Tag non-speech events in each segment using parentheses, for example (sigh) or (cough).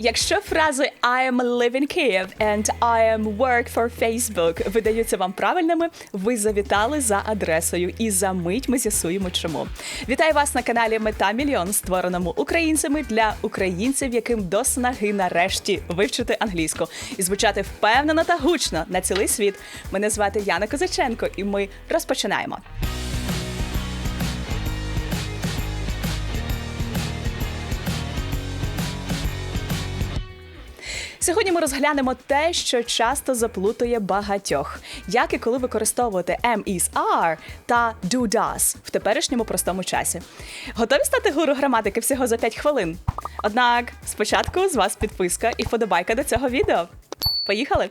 Якщо фрази I am live in Kyiv and I am work for Facebook видаються вам правильними, ви завітали за адресою, і за мить ми з'ясуємо, чому. Вітаю вас на каналі Мета Мільйон, створеному українцями для українців, яким до снаги нарешті вивчити англійську і звучати впевнено та гучно на цілий світ. Мене звати Яна Козаченко, і ми розпочинаємо. Сьогодні ми розглянемо те, що часто заплутує багатьох, як і коли використовувати am, is, are та do, does в теперішньому простому часі. Готові стати гуру граматики всього за 5 хвилин? Однак спочатку з вас підписка і вподобайка до цього відео. Поїхали!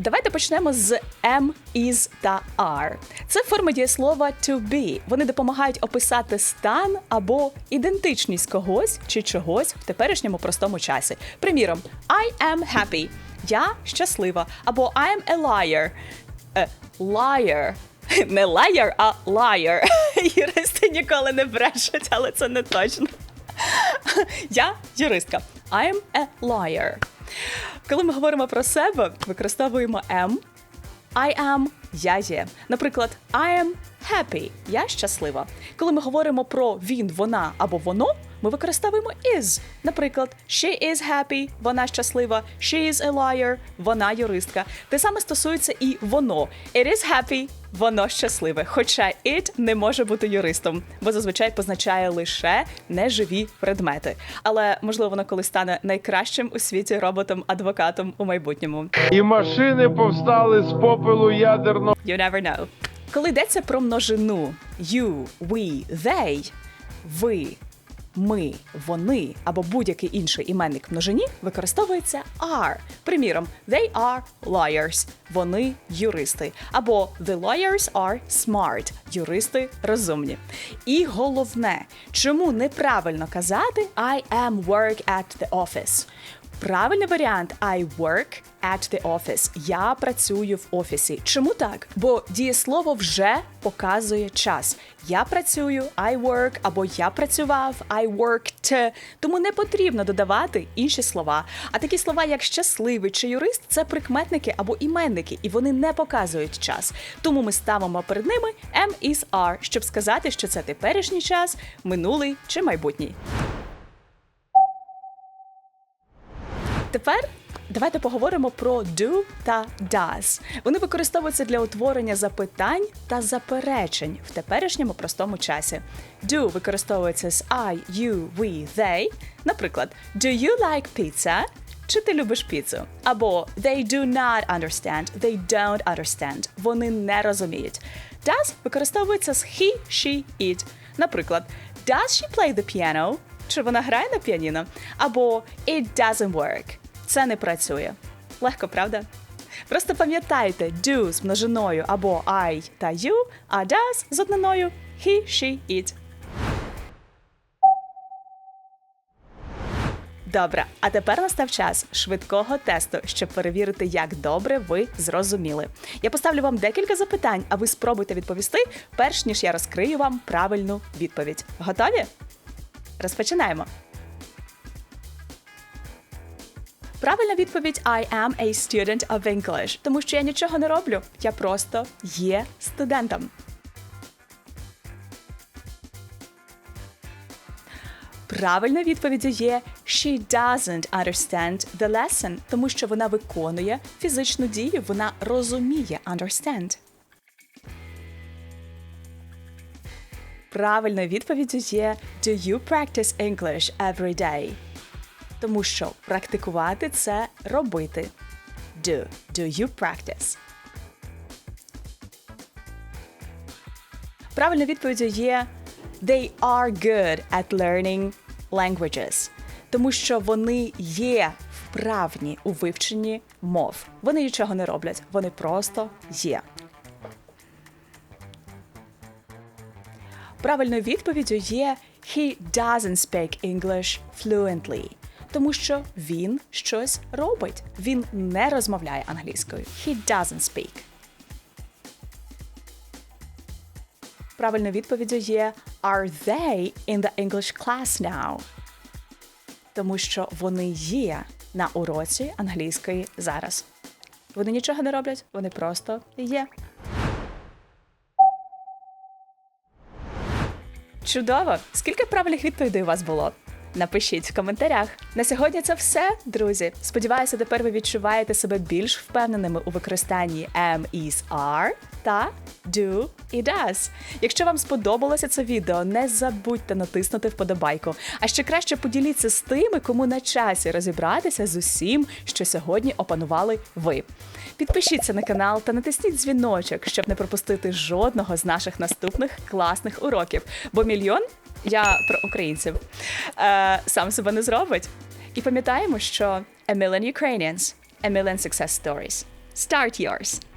Давайте почнемо з am, is та are. Це форми дієслова to be. Вони допомагають описати стан або ідентичність когось чи чогось в теперішньому простому часі. Приміром, I am happy. Я щаслива. Або I am a liar. Е, liar. (laughs) Не liar, а liar. (laughs) Юристи ніколи не брешуть, але це не точно. (laughs) Я юристка. I am a liar. Коли ми говоримо про себе, використовуємо am. I am я є. Наприклад, I am happy. Я щаслива. Коли ми говоримо про він, вона або воно, ми використовуємо is. Наприклад, she is happy, вона щаслива, she is a liar, вона юристка. Те саме стосується і воно. It is happy, воно щасливе. Хоча it не може бути юристом, бо зазвичай позначає лише неживі предмети. Але можливо воно колись стане найкращим у світі роботом-адвокатом у майбутньому. І машини повстали з попелу ядерного. You never know. Коли йдеться про множину you, we, they, ви, ми, вони або будь-який інший іменник в множині використовується are. Приміром, they are liars. Вони юристи. Або the lawyers are smart. Юристи розумні. І головне, чому неправильно казати I am work at the office. Правильний варіант I work at the office. Я працюю в офісі. Чому так? Бо дієслово вже показує час. Я працюю, I work, або я працював, I worked. Тому не потрібно додавати інші слова. А такі слова, як щасливий чи юрист, це прикметники або іменники, і вони не показують час. Тому ми ставимо перед ними am, is, are, щоб сказати, що це теперішній час, минулий чи майбутній. Тепер давайте поговоримо про do та does. Вони використовуються для утворення запитань та заперечень в теперішньому простому часі. Do використовується з I, you, we, they. Наприклад, Do you like pizza? Чи ти любиш піцу? Або They do not understand, they don't understand. Вони не розуміють. Does використовується з he, she, it. Наприклад, Does she play the piano? Чи вона грає на піаніно? Або It doesn't work. Це не працює. Легко, правда? Просто пам'ятайте do з множиною або I та you, а does з одниною he, she, it. Добре, а тепер настав час швидкого тесту, щоб перевірити, як добре ви зрозуміли. Я поставлю вам декілька запитань, а ви спробуйте відповісти, перш ніж я розкрию вам правильну відповідь. Готові? Розпочинаємо. Правильна відповідь I am a student of English, тому що я нічого не роблю. Я просто є студентом. Правильною відповіддю є She doesn't understand the lesson, тому що вона виконує фізичну дію, вона розуміє understand. Правильною відповіддю є Do you practice English every day? Тому що практикувати це робити. Do. Do you practice? Правильною відповіддю є They are good at learning languages. Тому що вони є вправні у вивченні мов. Вони нічого не роблять, вони просто є. Правильною відповіддю є He doesn't speak English fluently. Тому що він щось робить. Він не розмовляє англійською. He doesn't speak. Правильною відповіддю є Are they in the English class now? Тому що вони є на уроці англійської зараз. Вони нічого не роблять, вони просто є. Чудово! Скільки правильних відповідей у вас було? Напишіть в коментарях. На сьогодні це все, друзі. Сподіваюся, тепер ви відчуваєте себе більш впевненими у використанні am, is, are та do і does. Якщо вам сподобалося це відео, не забудьте натиснути вподобайку. А ще краще поділіться з тими, кому на часі розібратися з усім, що сьогодні опанували ви. Підпишіться на канал та натисніть дзвіночок, щоб не пропустити жодного з наших наступних класних уроків. Бо мільйон я про українців е, сам себе не зробить. І пам'ятаємо, що a million Ukrainians, a million success stories. Start yours!